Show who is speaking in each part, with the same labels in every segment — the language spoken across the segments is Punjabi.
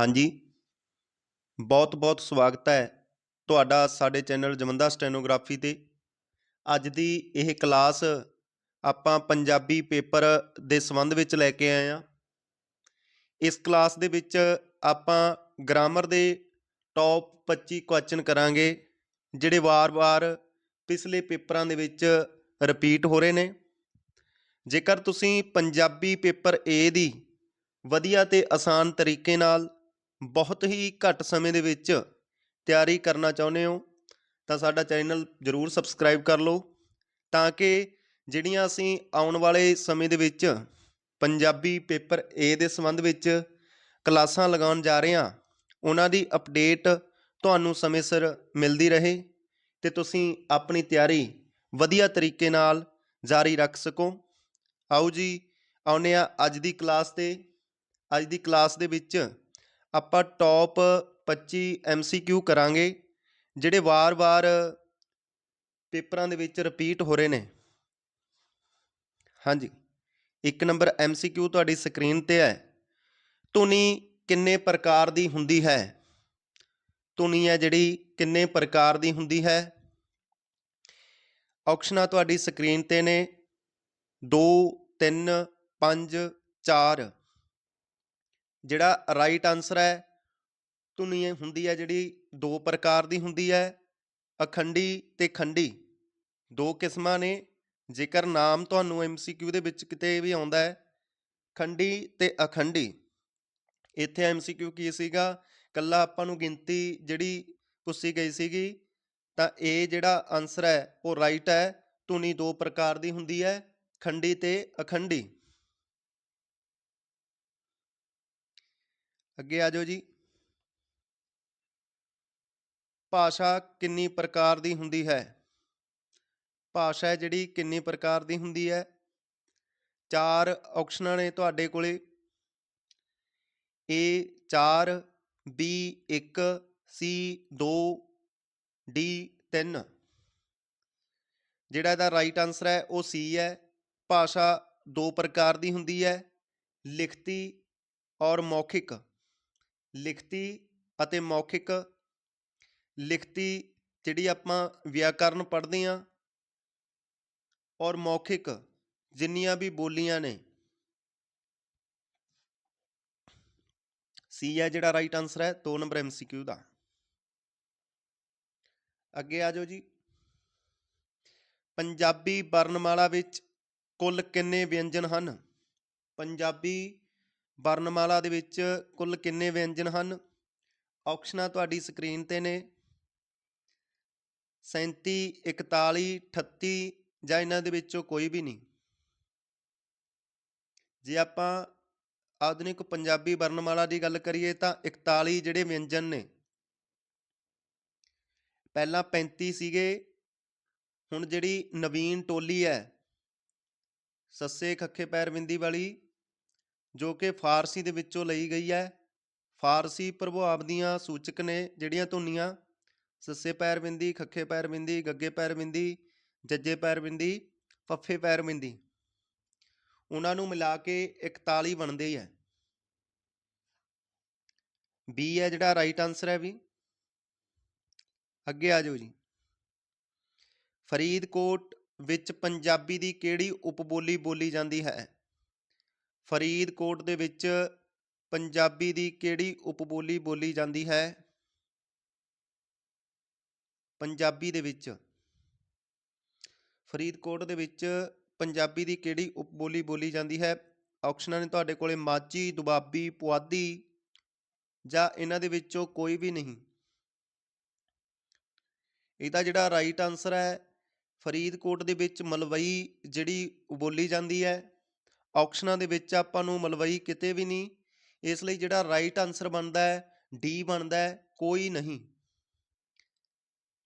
Speaker 1: ਹਾਂਜੀ। ਬਹੁਤ-ਬਹੁਤ ਸਵਾਗਤ ਹੈ ਤੁਹਾਡਾ ਸਾਡੇ ਚੈਨਲ ਜਮੰਦਾ ਸਟੈਨੋਗ੍ਰਾਫੀ ਤੇ। ਅੱਜ ਦੀ ਇਹ ਕਲਾਸ ਆਪਾਂ ਪੰਜਾਬੀ ਪੇਪਰ ਦੇ ਸੰਬੰਧ ਵਿੱਚ ਲੈ ਕੇ ਆਏ ਹਾਂ। ਇਸ ਕਲਾਸ ਦੇ ਵਿੱਚ ਆਪਾਂ ਗ੍ਰਾਮਰ ਦੇ ਟੌਪ 25 ਕੁਐਸਚਨ ਕਰਾਂਗੇ, ਜਿਹੜੇ ਵਾਰ-ਵਾਰ ਪਿਛਲੇ ਪੇਪਰਾਂ ਦੇ ਵਿੱਚ ਰਿਪੀਟ ਹੋ ਰਹੇ ਨੇ। ਜੇਕਰ ਤੁਸੀਂ ਪੰਜਾਬੀ ਪੇਪਰ A ਦੀ ਵਧੀਆ ਤੇ ਆਸਾਨ ਤਰੀਕੇ ਨਾਲ ਬਹੁਤ ਹੀ ਘੱਟ ਸਮੇਂ ਦੇ ਵਿੱਚ ਤਿਆਰੀ ਕਰਨਾ ਚਾਹੁੰਦੇ ਹੋ, ਤਾਂ ਸਾਡਾ ਚੈਨਲ ਜਰੂਰ ਸਬਸਕ੍ਰਾਈਬ ਕਰ ਲਓ, ਤਾਂ ਕਿ ਜਿਹੜੀਆਂ ਅਸੀਂ ਆਉਣ ਵਾਲੇ ਸਮੇਂ ਦੇ ਵਿੱਚ ਪੰਜਾਬੀ ਪੇਪਰ A ਦੇ ਸੰਬੰਧ ਵਿੱਚ ਕਲਾਸਾਂ ਲਗਾਉਣ ਜਾ ਰਹੇ ਹਾਂ, ਉਹਨਾਂ ਦੀ ਅਪਡੇਟ ਤੁਹਾਨੂੰ ਸਮੇਂ ਸਿਰ ਮਿਲਦੀ ਰਹੇ ਤੇ ਤੁਸੀਂ ਆਪਣੀ ਤਿਆਰੀ ਵਧੀਆ ਤਰੀਕੇ ਨਾਲ ਜਾਰੀ ਰੱਖ ਸਕੋ। ਆਓ ਜੀ ਆਉਨੇ ਆ ਅੱਜ ਦੀ ਕਲਾਸ ਤੇ, ਅੱਜ ਦੀ ਕਲਾਸ ਦੇ ਵਿੱਚ ਆਪਾਂ ਟੌਪ 25 ਐਮਸੀਕਿਊ ਕਰਾਂਗੇ, ਜਿਹੜੇ ਵਾਰ-ਵਾਰ ਪੇਪਰਾਂ ਦੇ ਵਿੱਚ ਰਿਪੀਟ ਹੋ ਰਹੇ ਨੇ। ਹਾਂਜੀ, ਇੱਕ ਨੰਬਰ ਐੱਮ ਸੀ ਕਿਊ ਤੁਹਾਡੀ ਸਕਰੀਨ ਤੇ ਹੈ। ਧੁਨੀ ਕਿੰਨੇ ਪ੍ਰਕਾਰ ਦੀ ਹੁੰਦੀ ਹੈ? ਧੁਨੀ ਹੈ ਜਿਹੜੀ ਕਿੰਨੇ ਪ੍ਰਕਾਰ ਦੀ ਹੁੰਦੀ ਹੈ? ਆਪਸ਼ਨਾਂ ਤੁਹਾਡੀ ਸਕਰੀਨ ਤੇ ਨੇ। 2 3 5 4 ਜਿਹੜਾ ਰਾਈਟ ਆਨਸਰ ਹੈ ਧੁਨੀ ਹੁੰਦੀ ਹੈ ਜਿਹੜੀ ਦੋ ਪ੍ਰਕਾਰ ਦੀ ਹੁੰਦੀ ਹੈ, ਅਖੰਡੀ ਤੇ ਖੰਡੀ। ਦੋ ਕਿਸਮਾਂ ਨੇ, ਜੇਕਰ ਨਾਮ ਤੁਹਾਨੂੰ ਐਮਸੀਕਿਊ ਦੇ ਵਿੱਚ ਕਿਤੇ ਵੀ ਆਉਂਦਾ ਹੈ, ਖੰਡੀ ਤੇ ਅਖੰਡੀ। ਇੱਥੇ ਐਮਸੀਕਿਊ ਕੀ ਸੀਗਾ? ਕੱਲਾ ਆਪਾਂ ਨੂੰ ਗਿਣਤੀ ਜਿਹੜੀ ਪੁੱਛੀ ਗਈ ਸੀਗੀ, ਤਾਂ ਇਹ ਜਿਹੜਾ ਆਨਸਰ ਹੈ, ਉਹ ਰਾਈਟ ਹੈ, ਧੁਨੀ ਦੋ ਪ੍ਰਕਾਰ ਦੀ ਹੁੰਦੀ ਹੈ, ਖੰਡੀ ਤੇ ਅਖੰਡੀ। ਅੱਗੇ ਆ ਜਾਓ ਜੀ। ਭਾਸ਼ਾ ਕਿੰਨੀ ਪ੍ਰਕਾਰ ਦੀ ਹੁੰਦੀ ਹੈ? ਭਾਸ਼ਾ ਜਿਹੜੀ ਕਿੰਨੀ ਪ੍ਰਕਾਰ ਦੀ ਹੁੰਦੀ ਹੈ? ਚਾਰ ਆਪਸ਼ਨਾਂ ਨੇ ਤੁਹਾਡੇ ਕੋਲੇ। A 4 B 1 C 2 D 3 ਜਿਹੜਾ ਇਹਦਾ ਰਾਈਟ ਆਨਸਰ ਹੈ ਉਹ C ਹੈ। ਭਾਸ਼ਾ ਦੋ ਪ੍ਰਕਾਰ ਦੀ ਹੁੰਦੀ ਹੈ। ਲਿਖਤੀ ਔਰ ਮੌਖਿਕ। ਲਿਖਤੀ ਅਤੇ ਮੌਖਿਕ ਲਿਖਤੀ ਜਿਹੜੀ ਆਪਾਂ ਵਿਆਕਰਨ ਪੜ੍ਹਦੇ ਹਾਂ ਔਰ ਮੌਖਿਕ ਜਿੰਨੀਆਂ ਵੀ ਬੋਲੀਆਂ ਨੇ ਸੀ ਹੈ ਜਿਹੜਾ ਰਾਈਟ ਆਨਸਰ ਹੈ 2 ਨੰਬਰ ਐਮਸੀਕਿਊ ਦਾ। ਅੱਗੇ ਆ ਜਾਓ ਜੀ। ਪੰਜਾਬੀ ਵਰਣਮਾਲਾ ਵਿੱਚ ਕੁੱਲ ਕਿੰਨੇ ਵਿਅੰਜਨ ਹਨ? ਪੰਜਾਬੀ ਵਰਣਮਾਲਾ ਦੇ ਵਿੱਚ ਕੁੱਲ ਕਿੰਨੇ ਵਿਅੰਜਨ ਹਨ? ਆਪਸ਼ਨਾਂ ਤੁਹਾਡੀ ਸਕਰੀਨ ਤੇ ਨੇ। 37 41 38 ਜਾਂ ਇਹਨਾਂ ਦੇ ਵਿੱਚੋਂ ਕੋਈ ਵੀ ਨਹੀਂ। ਜੇ ਆਪਾਂ ਆਧੁਨਿਕ ਪੰਜਾਬੀ ਵਰਣਮਾਲਾ ਦੀ ਗੱਲ ਕਰੀਏ ਤਾਂ 41 ਜਿਹੜੇ ਵਿਅੰਜਨ ਨੇ। ਪਹਿਲਾਂ 35 ਸੀਗੇ, ਹੁਣ ਜਿਹੜੀ ਨਵੀਨ ਟੋਲੀ ਹੈ, ਸੱਸੇ ਖੱਖੇ ਪੈਰ ਬਿੰਦੀ ਵਾਲੀ ਜੋ ਕਿ ਫਾਰਸੀ ਦੇ ਵਿੱਚੋਂ ਲਈ ਗਈ ਹੈ। ਫਾਰਸੀ ਪ੍ਰਭਾਵ ਦੀਆਂ ਸੂਚਕ ਨੇ ਜਿਹੜੀਆਂ ਧੁਨੀਆਂ, ਸੱਸੇ ਪੈਰ ਬਿੰਦੀ ਖੱਖੇ ਪੈਰ ਬਿੰਦੀ ਗੱਗੇ ਪੈਰ ਬਿੰਦੀ ਜੱਜੇ ਪੈਰ ਬਿੰਦੀ ਫੱਫੇ ਪੈਰ ਬਿੰਦੀ ਉਹਨਾਂ ਨੂੰ ਮਿਲਾ ਕੇ 41 ਬਣਦੇ ਹੈ ਬੀ ਹੈ ਜਿਹੜਾ ਰਾਈਟ ਆਨਸਰ ਹੈ ਵੀ। ਅੱਗੇ ਆ ਜਾਓ ਜੀ। ਫਰੀਦਕੋਟ ਵਿੱਚ ਪੰਜਾਬੀ ਦੀ ਕਿਹੜੀ ਉਪਬੋਲੀ ਬੋਲੀ ਜਾਂਦੀ ਹੈ? ਫਰੀਦਕੋਟ ਦੇ ਵਿੱਚ ਪੰਜਾਬੀ ਦੀ ਕਿਹੜੀ ਉਪਬੋਲੀ ਬੋਲੀ ਜਾਂਦੀ ਹੈ? ਪੰਜਾਬੀ ਦੇ ਵਿੱਚ। ਫਰੀਦਕੋਟ ਦੇ ਵਿੱਚ ਪੰਜਾਬੀ ਦੀ ਕਿਹੜੀ ਉਪਬੋਲੀ ਬੋਲੀ ਜਾਂਦੀ ਹੈ? ਆਪਸ਼ਨਾਂ ਨੇ ਤੁਹਾਡੇ ਕੋਲੇ ਮਾਝੀ, ਦੁਬਾਬੀ, ਪੁਆਧੀ ਜਾਂ ਇਹਨਾਂ ਦੇ ਵਿੱਚੋਂ ਕੋਈ ਵੀ ਨਹੀਂ। ਇਹਦਾ ਜਿਹੜਾ ਰਾਈਟ ਆਨਸਰ ਹੈ, ਫਰੀਦਕੋਟ ਦੇ ਵਿੱਚ ਮਲਵਈ ਜਿਹੜੀ ਬੋਲੀ ਜਾਂਦੀ ਹੈ ਆਪਸ਼ਨਾਂ ਦੇ ਵਿੱਚ ਆਪਾਂ ਨੂੰ ਮਲਵਈ ਕਿਤੇ ਵੀ ਨਹੀਂ, ਇਸ ਲਈ ਜਿਹੜਾ ਰਾਈਟ ਆਨਸਰ ਬਣਦਾ ਹੈ ਡੀ ਬਣਦਾ ਹੈ, ਕੋਈ ਨਹੀਂ।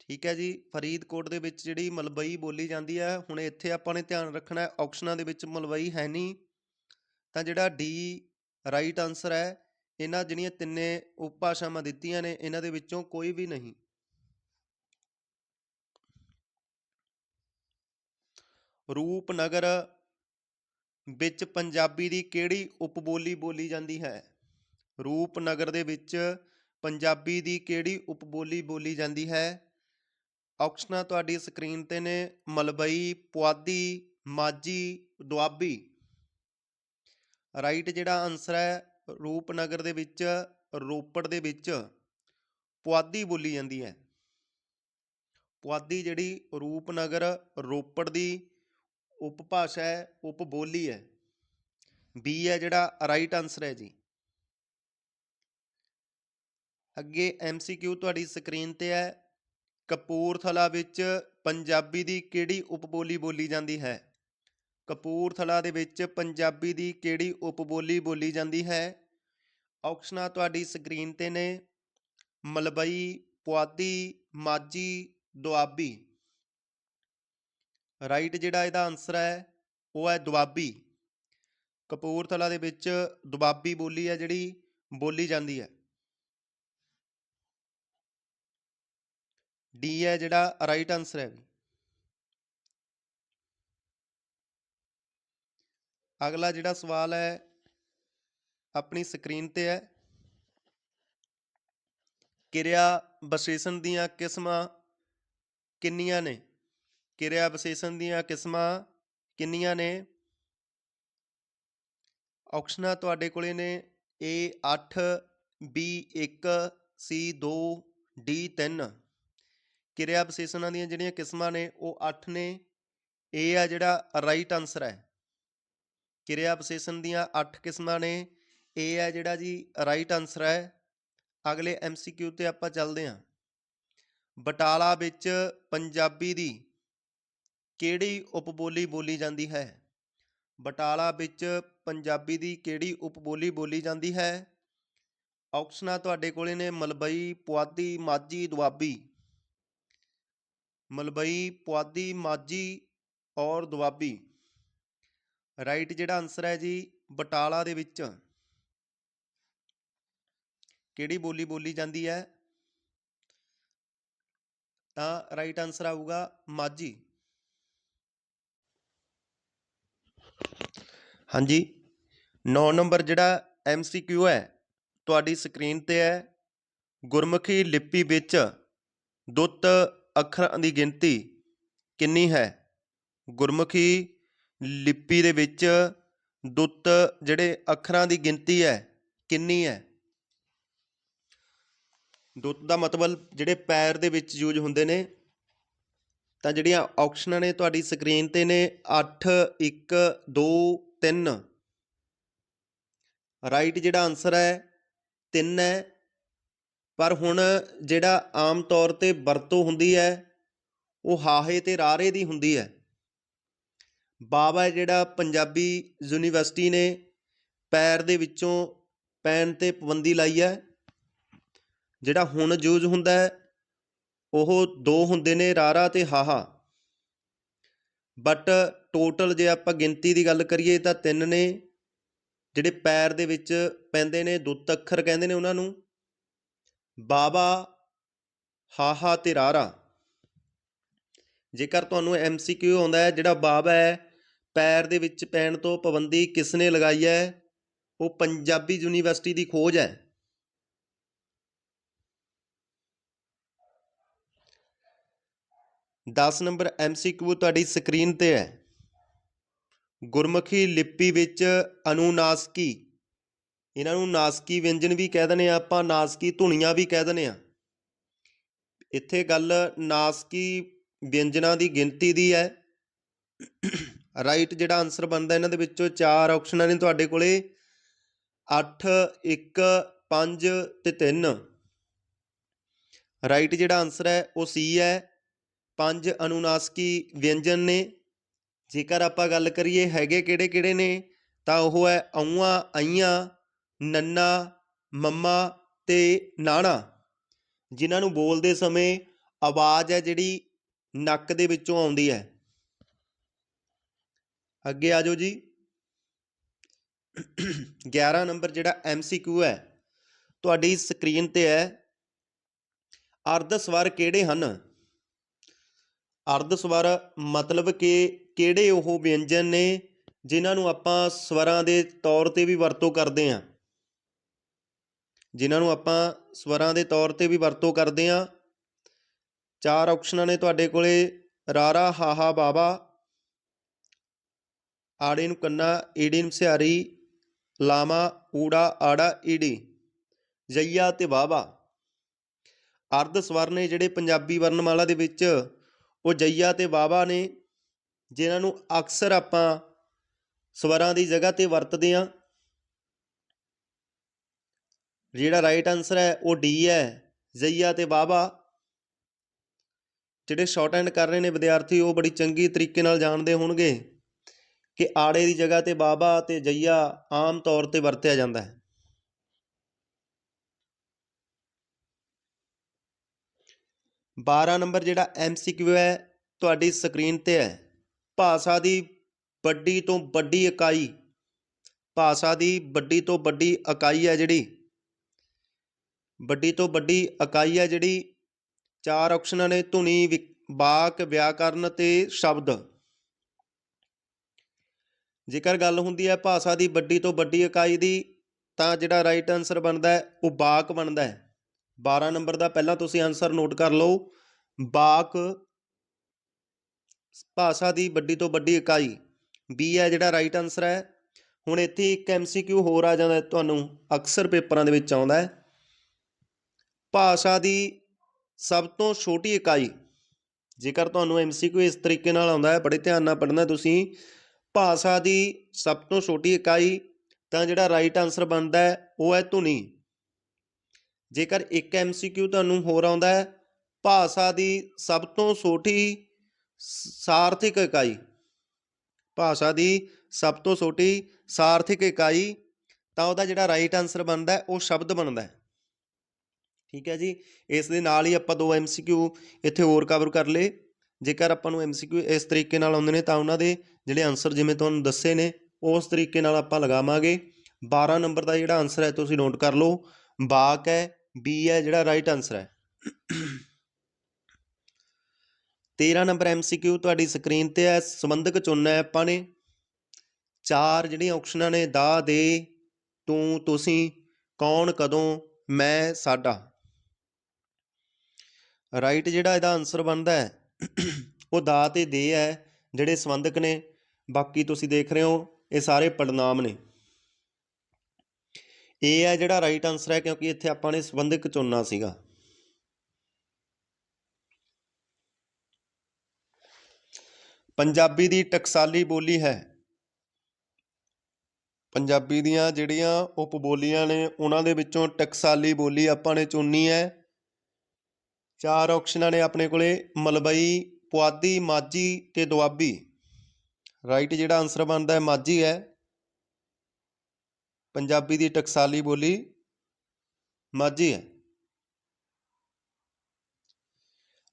Speaker 1: ਠੀਕ ਹੈ ਜੀ, ਫਰੀਦਕੋਟ ਦੇ ਵਿੱਚ ਜਿਹੜੀ ਮਲਵਈ ਬੋਲੀ ਜਾਂਦੀ ਹੈ, ਹੁਣ ਇੱਥੇ ਆਪਾਂ ਨੇ ਧਿਆਨ ਰੱਖਣਾ ਹੈ ਆਪਸ਼ਨਾਂ ਦੇ ਵਿੱਚ ਮਲਵਈ ਹੈ ਨਹੀਂ, ਤਾਂ ਜਿਹੜਾ ਡੀ ਰਾਈਟ ਆਨਸਰ ਹੈ, ਇਹਨਾਂ ਜਿਹੜੀਆਂ ਤਿੰਨੇ ਉਪਭਾਸ਼ਾਵਾਂ ਦਿੱਤੀਆਂ ਨੇ, ਇਹਨਾਂ ਦੇ ਵਿੱਚੋਂ ਕੋਈ ਵੀ ਨਹੀਂ। ਰੂਪਨਗਰ ਵਿੱਚ ਪੰਜਾਬੀ ਦੀ ਕਿਹੜੀ ਉਪਬੋਲੀ ਬੋਲੀ ਜਾਂਦੀ ਹੈ? ਰੂਪਨਗਰ ਦੇ ਵਿੱਚ ਪੰਜਾਬੀ ਦੀ ਕਿਹੜੀ ਉਪਬੋਲੀ ਬੋਲੀ ਜਾਂਦੀ ਹੈ? ਆਪਸ਼ਨਾਂ ਤੁਹਾਡੀ ਸਕਰੀਨ ਤੇ ਨੇ ਮਲਬਈ, ਪੁਆਧੀ, ਮਾਝੀ, ਦੁਆਬੀ। ਰਾਈਟ ਜਿਹੜਾ ਆਨਸਰ ਹੈ, ਰੂਪਨਗਰ ਦੇ ਵਿੱਚ, ਰੋਪੜ ਦੇ ਵਿੱਚ ਪੁਆਧੀ ਬੋਲੀ ਜਾਂਦੀ ਹੈ। ਪੁਆਧੀ ਜਿਹੜੀ ਰੂਪਨਗਰ, ਰੋਪੜ ਦੀ ਉਪਭਾਸ਼ਾ ਹੈ ਉਪਬੋਲੀ ਹੈ। ਬੀ ਹੈ ਜਿਹੜਾ ਰਾਈਟ ਆਨਸਰ ਹੈ ਜੀ। ਅੱਗੇ ਐਮਸੀਕਿਊ ਤੁਹਾਡੀ ਸਕਰੀਨ ਤੇ ਹੈ। ਕਪੂਰਥਲਾ ਵਿੱਚ ਪੰਜਾਬੀ ਦੀ ਕਿਹੜੀ ਉਪਬੋਲੀ ਬੋਲੀ ਜਾਂਦੀ ਹੈ? ਕਪੂਰਥਲਾ ਦੇ ਵਿੱਚ ਪੰਜਾਬੀ ਦੀ ਕਿਹੜੀ ਉਪਬੋਲੀ ਬੋਲੀ ਜਾਂਦੀ ਹੈ? ਆਪਸ਼ਨਾਂ ਤੁਹਾਡੀ ਸਕਰੀਨ ਤੇ ਨੇ। ਮਲਬਈ, ਪੁਆਧੀ, ਮਾਝੀ, ਦੁਆਬੀ। ਰਾਈਟ ਜਿਹੜਾ ਇਹਦਾ ਆਨਸਰ ਹੈ, ਉਹ ਹੈ ਦੁਆਬੀ। ਕਪੂਰਥਲਾ ਦੇ ਵਿੱਚ ਦੁਆਬੀ ਬੋਲੀ ਹੈ ਜਿਹੜੀ, ਬੋਲੀ ਜਾਂਦੀ ਹੈ। ਡੀ ਹੈ ਜਿਹੜਾ ਰਾਈਟ ਆਨਸਰ ਹੈ। ਵੀ ਅਗਲਾ ਜਿਹੜਾ ਸਵਾਲ ਹੈ, ਆਪਣੀ ਸਕਰੀਨ ਤੇ ਹੈ। ਕਿਰਿਆ ਵਿਸ਼ੇਸ਼ਣ ਦੀਆਂ ਕਿਸਮਾਂ ਕਿੰਨੀਆਂ ਨੇ? ਕਿਰਿਆ ਵਿਸ਼ੇਸ਼ਣ ਦੀਆਂ ਕਿਸਮਾਂ ਕਿੰਨੀਆਂ ਨੇ? ਆਪਸ਼ਨਾਂ ਤੁਹਾਡੇ ਕੋਲੇ ਨੇ A8 B1 C2 D3 ਕਿਰਿਆ ਵਿਸ਼ੇਸ਼ਣਾਂ ਦੀਆਂ ਜਿਹੜੀਆਂ ਕਿਸਮਾਂ ਨੇ, ਉਹ 8 ਨੇ। ਇਹ ਆ ਜਿਹੜਾ ਰਾਈਟ ਆਨਸਰ ਹੈ। ਕਿਰਿਆ ਵਿਸ਼ੇਸ਼ਣ ਦੀਆਂ 8 ਕਿਸਮਾਂ ਨੇ। ਇਹ ਹੈ ਜਿਹੜਾ ਜੀ ਰਾਈਟ ਆਨਸਰ ਹੈ। ਅਗਲੇ ਐਮਸੀਕਿਊ ਤੇ ਆਪਾਂ ਚੱਲਦੇ ਹਾਂ। ਬਟਾਲਾ ਵਿੱਚ ਪੰਜਾਬੀ ਦੀ ਕਿਹੜੀ ਉਪਬੋਲੀ ਬੋਲੀ ਜਾਂਦੀ ਹੈ? ਬਟਾਲਾ ਵਿੱਚ ਪੰਜਾਬੀ ਦੀ ਕਿਹੜੀ ਉਪਬੋਲੀ ਬੋਲੀ ਜਾਂਦੀ ਹੈ? ਆਪਸ਼ਨਾਂ ਤੁਹਾਡੇ ਕੋਲੇ ਨੇ ਮਲਬਈ, ਪੁਆਧੀ, ਮਾਝੀ, ਦੁਆਬੀ। ਮਲਬਈ, ਪੁਆਧੀ, ਮਾਝੀ ਔਰ ਦੁਆਬੀ। ਰਾਈਟ ਜਿਹੜਾ ਆਨਸਰ ਹੈ ਜੀ, ਬਟਾਲਾ ਦੇ ਵਿੱਚ। ਕਿਹੜੀ ਬੋਲੀ ਬੋਲੀ ਜਾਂਦੀ ਹੈ? ਤਾਂ ਰਾਈਟ ਆਨਸਰ ਆਊਗਾ ਮਾਝੀ। ਹਾਂਜੀ। 9 ਨੰਬਰ ਜਿਹੜਾ ਐਮਸੀਕਿਊ ਹੈ, ਤੁਹਾਡੀ ਸਕਰੀਨ ਤੇ ਹੈ। ਗੁਰਮੁਖੀ ਲਿਪੀ ਵਿੱਚ ਦੁੱਤ ਅੱਖਰਾਂ ਦੀ ਗਿਣਤੀ ਕਿੰਨੀ ਹੈ? ਗੁਰਮੁਖੀ ਲਿਪੀ ਦੇ ਵਿੱਚ ਦੁੱਤ ਜਿਹੜੇ ਅੱਖਰਾਂ ਦੀ ਗਿਣਤੀ ਹੈ, ਕਿੰਨੀ ਹੈ? ਦੁੱਤ ਦਾ ਮਤਲਬ ਜਿਹੜੇ ਪੈਰ ਦੇ ਵਿੱਚ ਯੂਜ਼ ਹੁੰਦੇ ਨੇ ਤਾਂ ਜਿਹੜੀਆਂ ਆਪਸ਼ਨਾਂ ਨੇ ਤੁਹਾਡੀ ਸਕਰੀਨ ਤੇ ਨੇ 8 1 2 3 ਰਾਈਟ ਜਿਹੜਾ ਆਨਸਰ ਹੈ 3 ਹੈ। ਪਰ ਹੁਣ ਜਿਹੜਾ ਆਮ ਤੌਰ ਤੇ ਵਰਤੋਂ ਹੁੰਦੀ ਹੈ, ਉਹ ਹਾਹੇ ਤੇ ਰਾਰੇ ਦੀ ਹੁੰਦੀ ਹੈ। ਬਾਵਾ ਜਿਹੜਾ ਪੰਜਾਬੀ ਯੂਨੀਵਰਸਿਟੀ ਨੇ ਪੈਰ ਦੇ ਵਿੱਚੋਂ ਪੈਣ ਤੇ ਪਾਬੰਦੀ ਲਾਈ ਹੈ। ਜਿਹੜਾ ਹੁਣ ਯੂਜ਼ ਹੁੰਦਾ ਹੈ ਉਹ ਦੋ ਹੁੰਦੇ ਨੇ ਰਾਰਾ ਤੇ ਹਾਹਾ। ਬਟ ਟੋਟਲ ਜੇ ਆਪਾਂ ਗਿਣਤੀ ਦੀ ਗੱਲ ਕਰੀਏ ਤਾਂ ਤਿੰਨ ਨੇ, ਜਿਹੜੇ ਪੈਰ ਦੇ ਵਿੱਚ ਪੈਂਦੇ ਨੇ ਦੁੱਤ ਅੱਖਰ ਕਹਿੰਦੇ ਨੇ ਉਹਨਾਂ ਨੂੰ। ਬਾਬਾ, ਹਾਹਾ ਤੇ ਰਾਰਾ। ਜੇਕਰ ਤੁਹਾਨੂੰ ਐਮਸੀਕਿਊ ਆਉਂਦਾ ਹੈ, ਜਿਹੜਾ ਬਾਬਾ ਹੈ, ਪੈਰ ਦੇ ਵਿੱਚ ਪੈਣ ਤੋਂ ਪਾਬੰਦੀ ਕਿਸ ਨੇ ਲਗਾਈ ਹੈ? ਉਹ ਪੰਜਾਬੀ ਯੂਨੀਵਰਸਿਟੀ ਦੀ ਖੋਜ ਹੈ। ਦਸ ਨੰਬਰ ਐਮਸੀਕਿਊ ਤੁਹਾਡੀ ਸਕਰੀਨ ਤੇ ਹੈ। ਗੁਰਮੁਖੀ ਲਿਪੀ ਵਿੱਚ ਅਨੁਨਾਸਕੀ। ਇਹਨਾਂ ਨੂੰ ਨਾਸਕੀ ਵਿਅੰਜਨ ਵੀ ਕਹਿ ਦਿੰਦੇ ਆ, ਆਪਾਂ ਨਾਸਕੀ ਧੁਨੀਆਂ ਵੀ ਕਹਿ ਦਿੰਦੇ ਆ। ਇੱਥੇ ਗੱਲ ਨਾਸਕੀ ਵਿਅੰਜਨਾਂ ਦੀ ਗਿਣਤੀ ਦੀ ਹੈ। ਰਾਈਟ ਜਿਹੜਾ ਆਨਸਰ ਬਣਦਾ ਇਹਨਾਂ ਦੇ ਵਿੱਚੋਂ ਚਾਰ ਆਪਸ਼ਨਾਂ ਨੇ ਤੁਹਾਡੇ ਕੋਲੇ। 8 1 5 ਤੇ 3 ਰਾਈਟ ਜਿਹੜਾ ਆਨਸਰ ਹੈ, ਉਹ ਸੀ ਹੈ। ਪੰਜ ਅਨੁਨਾਸਕੀ ਵਿਅੰਜਨ ਨੇ। ਜੇਕਰ ਆਪਾਂ ਗੱਲ ਕਰੀਏ ਹੈਗੇ ਕਿਹੜੇ ਕਿਹੜੇ ਨੇ, ਤਾਂ ਉਹ ਹੈ ਔਆਂ ਆਈਆਂ ਨੰਨਾ, ਮੰਮਾ ਤੇ ਨਾਣਾ। ਜਿਨ੍ਹਾਂ ਨੂੰ ਬੋਲਦੇ ਸਮੇਂ ਆਵਾਜ਼ ਹੈ ਜਿਹੜੀ ਨੱਕ ਦੇ ਵਿੱਚੋਂ ਆਉਂਦੀ ਹੈ। ਅੱਗੇ ਆ ਜਾਓ ਜੀ। 11 ਨੰਬਰ ਜਿਹੜਾ ਐਮਸੀਕਿਊ ਹੈ, ਤੁਹਾਡੀ ਸਕਰੀਨ ਤੇ ਹੈ। ਅਰਧ ਸਵਰ ਕਿਹੜੇ ਹਨ? ਅਰਧ ਸਵਰ ਮਤਲਬ ਕਿ ਕਿਹੜੇ ਉਹ ਵਿਅੰਜਨ ਨੇ ਜਿਨ੍ਹਾਂ ਨੂੰ ਆਪਾਂ ਸਵਰਾਂ ਦੇ ਤੌਰ ਤੇ ਵੀ ਵਰਤੋਂ ਕਰਦੇ ਹਾਂ? ਜਿਨ੍ਹਾਂ ਨੂੰ ਆਪਾਂ ਸਵਰਾਂ ਦੇ ਤੌਰ ਤੇ ਵੀ ਵਰਤੋਂ ਕਰਦੇ ਹਾਂ। ਚਾਰ ਆਪਸ਼ਨਾਂ ਨੇ ਤੁਹਾਡੇ ਕੋਲੇ। ਰਾਰਾ, ਹਾਹਾ, ਬਾਬਾ। ਆੜੇ ਨੂੰ ਕੰਨਾ, ਈੜੀ ਨੂੰ ਸਿਹਾਰੀ। ਲਾਮਾ, ਊੜਾ, ਆੜਾ, ਈੜੀ। ਜਈਆ ਤੇ ਵਾਵਾ ਅਰਧ ਸਵਰ ਨੇ ਜਿਹੜੇ ਪੰਜਾਬੀ ਵਰਣਮਾਲਾ ਦੇ ਵਿੱਚ ਉਹ ਜਈਆ ਤੇ ਵਾਵਾ ਨੇ, ਜਿਨ੍ਹਾਂ ਨੂੰ ਅਕਸਰ ਆਪਾਂ ਸਵਰਾਂ ਦੀ ਜਗ੍ਹਾ ਤੇ ਵਰਤਦੇ ਹਾਂ। ਜਿਹੜਾ ਰਾਈਟ ਆਨਸਰ ਹੈ, ਉਹ ਡੀ ਹੈ। ਜਈਆ ਤੇ ਵਾਵਾ, ਜਿਹੜੇ ਸ਼ਾਰਟ ਹੈਂਡ ਕਰ ਰਹੇ ਨੇ ਵਿਦਿਆਰਥੀ, ਉਹ ਬੜੀ ਚੰਗੀ ਤਰੀਕੇ ਨਾਲ ਜਾਣਦੇ ਹੋਣਗੇ ਕਿ ਆੜੇ ਦੀ ਜਗ੍ਹਾ ਤੇ ਬਾਬਾ ਤੇ ਜਈਆ ਆਮ ਤੌਰ ਤੇ ਵਰਤਿਆ ਜਾਂਦਾ ਹੈ। ਬਾਰਾਂ ਨੰਬਰ ਜਿਹੜਾ ਐਮਸੀਕਿਊ ਹੈ, ਤੁਹਾਡੀ ਸਕਰੀਨ ਤੇ ਹੈ। ਭਾਸ਼ਾ ਦੀ ਵੱਡੀ ਤੋਂ ਵੱਡੀ ਇਕਾਈ, ਭਾਸ਼ਾ ਦੀ ਵੱਡੀ ਤੋਂ ਵੱਡੀ ਇਕਾਈ ਹੈ ਜਿਹੜੀ। ਵੱਡੀ ਤੋਂ ਵੱਡੀ ਇਕਾਈ ਹੈ ਜਿਹੜੀ, ਚਾਰ ਆਪਸ਼ਨਾਂ ਨੇ, ਧੁਨੀ, ਵਿ- ਵਾਕ, ਵਿਆਕਰਨ ਤੇ ਸ਼ਬਦ। ਜੇਕਰ ਗੱਲ ਹੁੰਦੀ ਹੈ ਭਾਸ਼ਾ ਦੀ ਵੱਡੀ ਤੋਂ ਵੱਡੀ ਇਕਾਈ ਦੀ, ਤਾਂ ਜਿਹੜਾ ਰਾਈਟ ਆਨਸਰ ਬਣਦਾ ਹੈ, ਉਹ ਵਾਕ ਬਣਦਾ ਹੈ। 12 ਨੰਬਰ ਦਾ ਪਹਿਲਾਂ ਤੁਸੀਂ ਆਨਸਰ ਨੋਟ ਕਰ ਲਓ। ਬਾਕ ਭਾਸ਼ਾ ਦੀ ਵੱਡੀ ਤੋਂ ਵੱਡੀ ਇਕਾਈ। ਬੀ ਹੈ ਜਿਹੜਾ ਰਾਈਟ ਆਨਸਰ ਹੈ। ਹੁਣ ਇੱਥੇ ਇੱਕ ਐਮਸੀਕਿਊ ਹੋਰ ਆ ਜਾਂਦਾ, ਤੁਹਾਨੂੰ ਅਕਸਰ ਪੇਪਰਾਂ ਦੇ ਵਿੱਚ ਆਉਂਦਾ ਹੈ। ਭਾਸ਼ਾ ਦੀ ਸਭ ਤੋਂ ਛੋਟੀ ਇਕਾਈ। ਜੇਕਰ ਤੁਹਾਨੂੰ ਐਮਸੀਕਿਊ ਇਸ ਤਰੀਕੇ ਨਾਲ ਆਉਂਦਾ ਹੈ, ਬੜੇ ਧਿਆਨ ਨਾਲ ਪੜ੍ਹਨਾ ਤੁਸੀਂ। ਭਾਸ਼ਾ ਦੀ ਸਭ ਤੋਂ ਛੋਟੀ ਇਕਾਈ, ਤਾਂ ਜਿਹੜਾ ਰਾਈਟ ਆਨਸਰ ਬਣਦਾ ਹੈ, ਉਹ ਹੈ ਧੁਨੀ। ਜੇਕਰ ਇੱਕ ਐਮਸੀਕਿਊ ਤੁਹਾਨੂੰ ਹੋਰ ਆਉਂਦਾ ਹੈ, ਭਾਸ਼ਾ ਦੀ ਸਭ ਤੋਂ ਛੋਟੀ ਸਾਰਥਿਕ ਇਕਾਈ, ਭਾਸ਼ਾ ਦੀ ਸਭ ਤੋਂ ਛੋਟੀ ਸਾਰਥਿਕ ਇਕਾਈ, ਤਾਂ ਉਹਦਾ ਜਿਹੜਾ ਰਾਈਟ ਆਨਸਰ ਬਣਦਾ ਉਹ ਸ਼ਬਦ ਬਣਦਾ ਠੀਕ ਹੈ ਜੀ? ਇਸ ਦੇ ਨਾਲ ਹੀ ਆਪਾਂ ਦੋ ਐਮਸੀਕਿਊ ਇੱਥੇ ਹੋਰ ਕਵਰ ਕਰ ਲਏ। ਜੇਕਰ ਆਪਾਂ ਨੂੰ ਐਮਸੀਕਿਊ ਇਸ ਤਰੀਕੇ ਨਾਲ ਆਉਂਦੇ ਨੇ, ਤਾਂ ਉਹਨਾਂ ਦੇ ਜਿਹੜੇ ਆਨਸਰ ਜਿਵੇਂ ਤੁਹਾਨੂੰ ਦੱਸੇ ਨੇ, ਉਸ ਤਰੀਕੇ ਨਾਲ ਆਪਾਂ ਲਗਾਵਾਂਗੇ। 12 ਨੰਬਰ ਦਾ ਜਿਹੜਾ ਆਨਸਰ ਹੈ, ਤੁਸੀਂ ਨੋਟ ਕਰ ਲਓ। ਬਾਕ ਹੈ ਬੀ ਹੈ ਜਿਹੜਾ ਰਾਈਟ ਆਨਸਰ ਹੈ। 13 ਨੰਬਰ ਐਮਸੀਕਿਊ ਤੁਹਾਡੀ ਸਕਰੀਨ ਤੇ ਹੈ, ਸੰਬੰਧਕ ਚੁਣਨਾ ਹੈ ਆਪਾਂ ਨੇ। ਚਾਰ ਜਿਹੜੀਆਂ ਆਪਸ਼ਨਾਂ ਨੇ, ਦਾ, ਦੇ, ਤੂੰ, ਤੁਸੀਂ, ਕੌਣ, ਕਦੋਂ, ਮੈਂ, ਸਾਡਾ। ਰਾਈਟ ਜਿਹੜਾ ਇਹਦਾ ਆਨਸਰ ਬਣਦਾ ਹੈ, ਉਹ ਦਾ ਤੇ ਦੇ ਹੈ, ਜਿਹੜੇ ਸੰਬੰਧਕ ਨੇ। ਬਾਕੀ ਤੁਸੀਂ ਦੇਖ ਰਹੇ ਹੋ, ਇਹ ਸਾਰੇ ਪੜਨਾਮ ਨੇ। ਇਹ ਹੈ ਜਿਹੜਾ ਰਾਈਟ ਆਨਸਰ ਹੈ ਕਿਉਂਕਿ ਇੱਥੇ ਆਪਾਂ ਨੇ ਸੰਬੰਧਕ ਚੁਣਨਾ ਸੀਗਾ। ਪੰਜਾਬੀ ਦੀ ਟਕਸਾਲੀ ਬੋਲੀ ਹੈ। ਪੰਜਾਬੀ ਦੀਆਂ ਜਿਹੜੀਆਂ ਉਪ ਬੋਲੀਆਂ ਨੇ, ਉਹਨਾਂ ਦੇ ਵਿੱਚੋਂ ਟਕਸਾਲੀ ਬੋਲੀ ਆਪਾਂ ਨੇ ਚੁਣਨੀ ਹੈ। ਚਾਰ ਆਪਸ਼ਨਾਂ ਨੇ ਆਪਣੇ ਕੋਲੇ ਮਲਬਈ ਪੁਆਧੀ, ਮਾਝੀ ਤੇ ਦੁਆਬੀ। ਰਾਈਟ ਜਿਹੜਾ ਆਨਸਰ ਬਣਦਾ ਹੈ, ਮਾਝੀ ਹੈ। ਪੰਜਾਬੀ ਦੀ ਟਕਸਾਲੀ ਬੋਲੀ ਮਾਝੀ ਹੈ।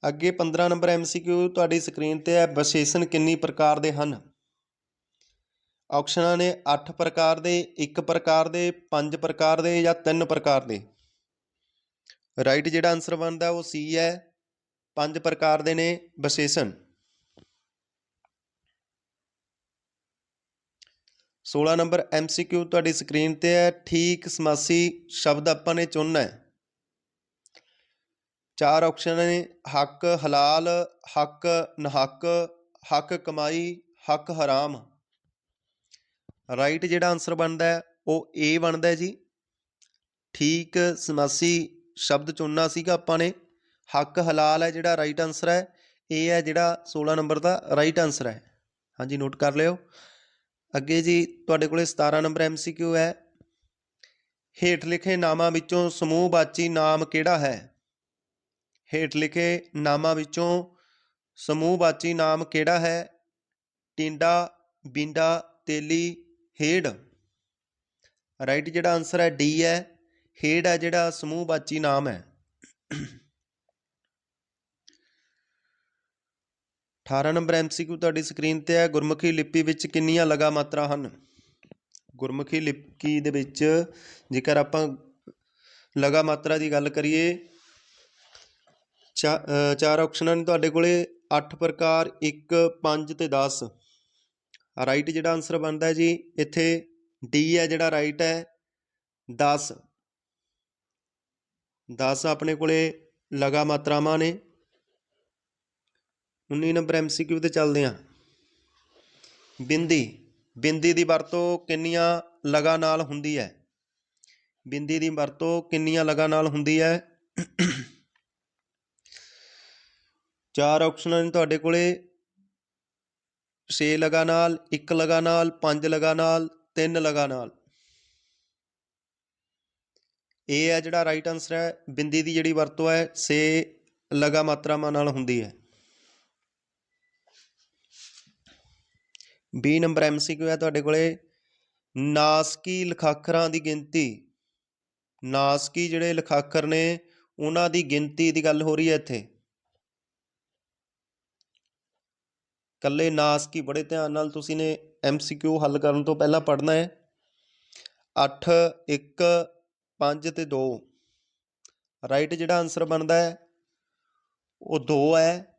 Speaker 1: ਅੱਗੇ 15 ਨੰਬਰ ਐਮਸੀਕਿਊ ਤੁਹਾਡੀ ਸਕਰੀਨ ਤੇ ਹੈ। ਵਿਸ਼ੇਸ਼ਣ ਕਿੰਨੀ ਪ੍ਰਕਾਰ ਦੇ ਹਨ? ਆਪਸ਼ਨਾਂ ਨੇ 8 ਪ੍ਰਕਾਰ ਦੇ 1 ਪ੍ਰਕਾਰ ਦੇ 5 ਪ੍ਰਕਾਰ ਦੇ ਜਾਂ 3 ਪ੍ਰਕਾਰ ਦੇ। ਰਾਈਟ ਜਿਹੜਾ ਆਨਸਰ ਬਣਦਾ ਉਹ ਸੀ ਹੈ। 5 ਪ੍ਰਕਾਰ ਦੇ ਨੇ ਵਿਸ਼ੇਸ਼ਣ। 16 ਨੰਬਰ ਐਮਸੀਕਿਊ ਤੁਹਾਡੀ ਸਕਰੀਨ ਤੇ ਹੈ। ਠੀਕ ਸਮਾਸੀ ਸ਼ਬਦ ਆਪਾਂ ਨੇ ਚੁਣਨਾ ਹੈ। ਚਾਰ ਆਪਸ਼ਨ ਨੇ, ਹੱਕ, ਹਲਾਲ, ਹੱਕ, ਨਹੱਕ, ਹੱਕ ਕਮਾਈ, ਹੱਕ ਹਰਾਮ। ਰਾਈਟ ਜਿਹੜਾ ਆਨਸਰ ਬਣਦਾ ਹੈ, ਉਹ ਏ ਬਣਦਾ ਹੈ ਜੀ। ਠੀਕ ਸਮਾਸੀ ਸ਼ਬਦ ਚੁਣਨਾ ਸੀਗਾ ਆਪਾਂ ਨੇ। ਹੱਕ, ਹਲਾਲ ਹੈ ਜਿਹੜਾ ਰਾਈਟ ਆਨਸਰ ਹੈ। ਇਹ ਹੈ ਜਿਹੜਾ 16 ਨੰਬਰ ਦਾ ਰਾਈਟ ਆਨਸਰ ਹੈ। ਹਾਂਜੀ ਨੋਟ ਕਰ ਲਿਓ। ਅੱਗੇ ਜੀ, ਤੁਹਾਡੇ ਕੋਲੇ 17 ਨੰਬਰ ਐਮਸੀਕਿਊ ਹੈ। ਹੇਠ ਲਿਖੇ ਨਾਮਾਂ ਵਿੱਚੋਂ ਸਮੂਹਵਾਚੀ ਨਾਮ ਕਿਹੜਾ ਹੈ? ਹੇਠ ਲਿਖੇ ਨਾਮਾਂ ਵਿੱਚੋਂ ਸਮੂਹਵਾਚੀ ਨਾਮ ਕਿਹੜਾ ਹੈ? ਟਿੰਡਾ, ਬਿੰਡਾ, ਤੇਲੀ, ਹੇੜ। ਰਾਈਟ ਜਿਹੜਾ ਆਨਸਰ ਹੈ ਡੀ ਹੈ। ਹੇੜ ਹੈ ਜਿਹੜਾ ਸਮੂਹਵਾਚੀ ਨਾਮ ਹੈ। 18 ਨੰਬਰ ਐਮਸੀਕਿਊ ਤੁਹਾਡੀ ਸਕਰੀਨ ਤੇ ਹੈ। ਗੁਰਮੁਖੀ ਲਿਪੀ ਵਿੱਚ ਕਿੰਨੀਆਂ ਲਗਾ ਮਾਤਰਾ ਹਨ? ਗੁਰਮੁਖੀ ਲਿਪੀ ਦੇ ਵਿੱਚ ਜੇਕਰ ਆਪਾਂ ਲਗਾ ਮਾਤਰਾ ਦੀ ਗੱਲ ਕਰੀਏ ਚਾਰ ਆਪਸ਼ਨਾਂ ਨੇ ਤੁਹਾਡੇ ਕੋਲੇ 8 ਪ੍ਰਕਾਰ 1 5 ਤੇ 10 ਰਾਈਟ ਜਿਹੜਾ ਆਨਸਰ ਬਣਦਾ ਹੈ ਜੀ, ਇੱਥੇ ਡੀ ਹੈ ਜਿਹੜਾ ਰਾਈਟ ਹੈ 10 10 ਆਪਣੇ ਕੋਲੇ ਲਗਾ ਮਾਤਰਾਵਾਂ ਨੇ। 19 ਨੰਬਰ ਐਮਸੀਕਿਊ ਤੇ ਚੱਲਦੇ ਹਾਂ। ਬਿੰਦੀ ਬਿੰਦੀ ਦੀ ਵਰਤੋਂ ਕਿੰਨੀਆਂ ਲਗਾ ਨਾਲ ਹੁੰਦੀ ਹੈ? ਬਿੰਦੀ ਦੀ ਵਰਤੋਂ ਕਿੰਨੀਆਂ ਲਗਾ ਨਾਲ ਹੁੰਦੀ ਹੈ? ਚਾਰ ਆਪਸ਼ਨਾਂ ਨੇ ਤੁਹਾਡੇ ਕੋਲੇ। 6 ਲਗਾ ਨਾਲ 1 ਲਗਾ ਨਾਲ 5 ਲਗਾ ਨਾਲ 3 ਲਗਾ ਨਾਲ। ਇਹ ਹੈ ਜਿਹੜਾ ਰਾਈਟ ਆਨਸਰ ਹੈ। ਬਿੰਦੀ ਦੀ ਜਿਹੜੀ ਵਰਤੋਂ ਹੈ 6 ਲਗਾ ਮਾਤਰਾਵਾਂ ਨਾਲ ਹੁੰਦੀ ਹੈ। 20 ਨੰਬਰ ਐਮਸੀਕਿਊ ਹੈ ਤੁਹਾਡੇ ਕੋਲੇ। ਨਾਸਕੀ ਲਖਾਖਰਾਂ ਦੀ ਗਿਣਤੀ। ਨਾਸਕੀ ਜਿਹੜੇ ਲਖਾਖਰ ਨੇ, ਉਹਨਾਂ ਦੀ ਗਿਣਤੀ ਦੀ ਗੱਲ ਹੋ ਰਹੀ ਹੈ ਇੱਥੇ। ਕੱਲੇ ਨਾਸਕੀ ਬੜੇ ਧਿਆਨ ਨਾਲ ਤੁਸੀਂ ਨੇ ਐਮਸੀਕਿਊ ਹੱਲ ਕਰਨ ਤੋਂ ਪਹਿਲਾਂ ਪੜ੍ਹਨਾ ਹੈ। 8 1 5 ਤੇ 2 ਰਾਈਟ ਜਿਹੜਾ ਆਨਸਰ ਬਣਦਾ ਹੈ, ਉਹ 2 ਹੈ।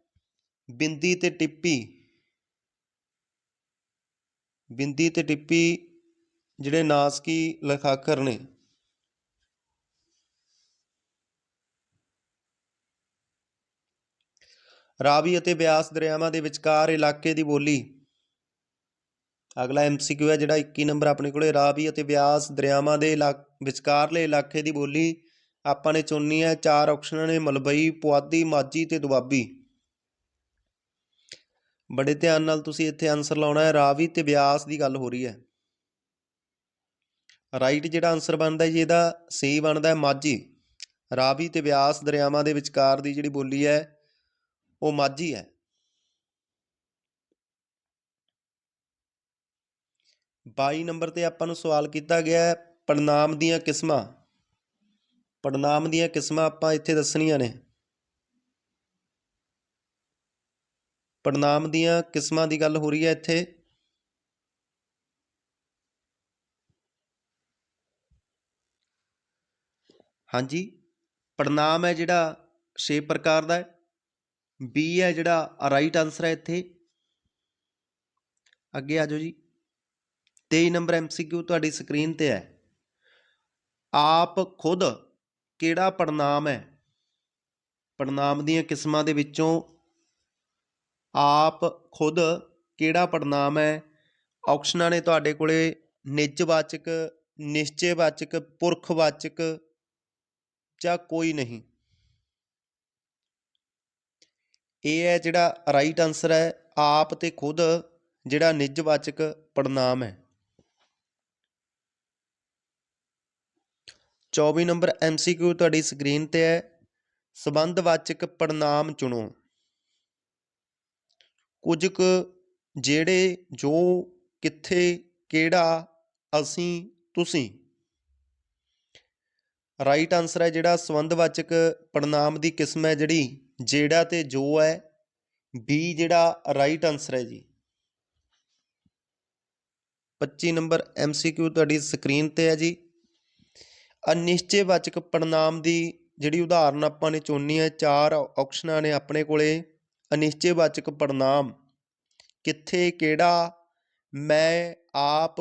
Speaker 1: ਬਿੰਦੀ ਤੇ ਟਿੱਪੀ। ਬਿੰਦੀ ਤੇ ਟਿੱਪੀ ਜਿਹੜੇ ਨਾਸਕੀ ਲਖਾਖਰ ਨੇ। ਰਾਵੀ ਅਤੇ ਬਿਆਸ ਦਰਿਆਵਾਂ ਦੇ ਵਿਚਕਾਰ ਇਲਾਕੇ ਦੀ ਬੋਲੀ। ਅਗਲਾ ਐਮਸੀਕਿਊ ਹੈ ਜਿਹੜਾ 21 ਨੰਬਰ ਆਪਣੇ ਕੋਲੇ। ਰਾਵੀ ਅਤੇ ਬਿਆਸ ਦਰਿਆਵਾਂ ਦੇ ਇਲਾ- ਵਿਚਕਾਰਲੇ ਇਲਾਕੇ ਦੀ ਬੋਲੀ ਆਪਾਂ ਨੇ ਚੁਣਨੀ ਹੈ। ਚਾਰ ਆਪਸ਼ਨਾਂ ਨੇ, ਮਲਬਈ, ਪੁਆਧੀ, ਮਾਝੀ ਤੇ ਦੁਆਬੀ। ਬੜੇ ਧਿਆਨ ਨਾਲ ਤੁਸੀਂ ਇੱਥੇ ਆਨਸਰ ਲਾਉਣਾ ਹੈ, ਰਾਵੀ ਤੇ ਬਿਆਸ ਦੀ ਗੱਲ ਹੋ ਰਹੀ ਹੈ। ਰਾਈਟ ਜਿਹੜਾ ਆਨਸਰ ਬਣਦਾ ਜੀ, ਇਹਦਾ ਸਹੀ ਬਣਦਾ ਹੈ ਮਾਝੀ। ਰਾਵੀ ਤੇ ਬਿਆਸ ਦਰਿਆਵਾਂ ਦੇ ਵਿਚਕਾਰ ਦੀ ਜਿਹੜੀ ਬੋਲੀ ਹੈ, ਉਹ ਮਾਝੀ ਹੈ। ਬਾਈ ਨੰਬਰ ਤੇ ਆਪਾਂ ਨੂੰ ਸਵਾਲ ਕੀਤਾ ਗਿਆ ਹੈ, ਪੜਨਾਮ ਦੀਆਂ ਕਿਸਮਾਂ। ਪੜਨਾਮ ਦੀਆਂ ਕਿਸਮਾਂ ਆਪਾਂ ਇੱਥੇ ਦੱਸਣੀਆਂ ਨੇ। ਪੜਨਾਮ ਦੀਆਂ ਕਿਸਮਾਂ ਦੀ ਗੱਲ ਹੋ ਰਹੀ ਹੈ ਇੱਥੇ। ਹਾਂਜੀ, ਪੜਨਾਮ ਹੈ ਜਿਹੜਾ ਛੇ ਪ੍ਰਕਾਰ ਦਾ ਹੈ। ਬੀ ਹੈ ਜਿਹੜਾ ਰਾਈਟ ਆਨਸਰ ਹੈ ਇੱਥੇ। ਅੱਗੇ ਆ ਜਾਓ ਜੀ। 23 ਨੰਬਰ ਐਮਸੀਕਿਊ ਤੁਹਾਡੀ ਸਕਰੀਨ ਤੇ ਹੈ। ਆਪ ਖੁਦ ਕਿਹੜਾ ਪੜਨਾਮ ਹੈ? ਪੜਨਾਮ ਦੀਆਂ ਕਿਸਮਾਂ ਦੇ ਵਿੱਚੋਂ ਆਪ ਖੁਦ ਕਿਹੜਾ ਪੜਨਾਮ ਹੈ? ਆਪਸ਼ਨਾਂ ਨੇ ਤੁਹਾਡੇ ਕੋਲੇ ਨਿੱਜਵਾਚਕ, ਨਿਸ਼ਚੈਵਾਚਕ, ਪੁਰਖਵਾਚਕ ਜਾਂ ਕੋਈ ਨਹੀਂ? ਇਹ ਹੈ ਜਿਹੜਾ ਰਾਈਟ ਆਨਸਰ ਹੈ, ਆਪ ਤੇ ਖੁਦ ਜਿਹੜਾ ਨਿੱਜਵਾਚਕ ਪੜਨਾਮ ਹੈ। 24 ਨੰਬਰ ਐਮਸੀਕਿਊ ਤੁਹਾਡੀ ਸਕਰੀਨ ਤੇ ਹੈ। ਸੰਬੰਧਵਾਚਕ ਪੜਨਾਮ ਚੁਣੋ। ਕੁਝ ਕੁ ਜਿਹੜੇ ਜੋ ਕਿੱਥੇ, ਕਿਹੜਾ ਅਸੀਂ, ਤੁਸੀਂ। ਰਾਈਟ ਆਨਸਰ ਹੈ ਜਿਹੜਾ ਸੰਬੰਧਵਾਚਕ ਪੜਨਾਮ ਦੀ ਕਿਸਮ ਹੈ ਜਿਹੜੀ, ਜਿਹੜਾ ਤੇ ਜੋ ਹੈ ਬੀ ਜਿਹੜਾ ਰਾਈਟ ਆਨਸਰ ਹੈ ਜੀ। 25 ਨੰਬਰ ਐਮਸੀਕਿਊ ਤੁਹਾਡੀ ਸਕਰੀਨ ਤੇ ਹੈ ਜੀ। ਅਨਿਸ਼ਚੈਵਾਚਕ ਪੜਨਾਮ ਦੀ ਜਿਹੜੀ ਉਦਾਹਰਨ ਆਪਾਂ ਨੇ ਚੁਣਨੀ ਹੈ, ਚਾਰ ਆਪਸ਼ਨਾਂ ਨੇ ਆਪਣੇ ਕੋਲੇ। ਅਨਿਸ਼ਚੈਵਾਚਕ ਪੜਨਾਮ ਕਿੱਥੇ, ਕਿਹੜਾ? ਮੈਂ ਆਪ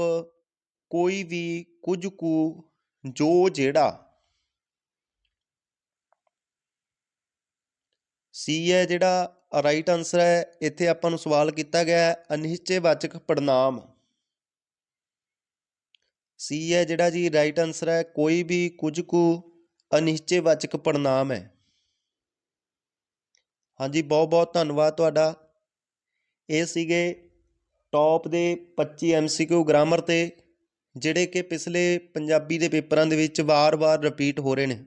Speaker 1: ਕੋਈ ਵੀ ਕੁਝ ਕੁ, ਜੋ ਜਿਹੜਾ ਸੀ ਹੈ ਜਿਹੜਾ ਰਾਈਟ ਆਨਸਰ ਹੈ, ਇੱਥੇ ਆਪਾਂ ਨੂੰ ਸਵਾਲ ਕੀਤਾ ਗਿਆ ਹੈ, ਅਨਿਸ਼ਚੈਵਾਚਕ ਪੜਨਾਮ ਸੀ ਹੈ ਜਿਹੜਾ ਜੀ ਰਾਈਟ ਆਨਸਰ ਹੈ, ਕੋਈ ਵੀ ਕੁਝ ਕੁ ਅਨਿਸ਼ਚੈਵਾਚਕ ਪੜਨਾਮ ਹੈ। ਹਾਂਜੀ, ਬਹੁਤ ਬਹੁਤ ਧੰਨਵਾਦ ਤੁਹਾਡਾ। ਇਹ ਸੀਗੇ ਟੌਪ ਦੇ 25 ਐਮਸੀਕਿਊ ਗ੍ਰਾਮਰ ਤੇ, ਜਿਹੜੇ ਕਿ ਪਿਛਲੇ ਪੰਜਾਬੀ ਦੇ ਪੇਪਰਾਂ ਦੇ ਵਿੱਚ ਵਾਰ-ਵਾਰ ਰਿਪੀਟ ਹੋ ਰਹੇ ਨੇ।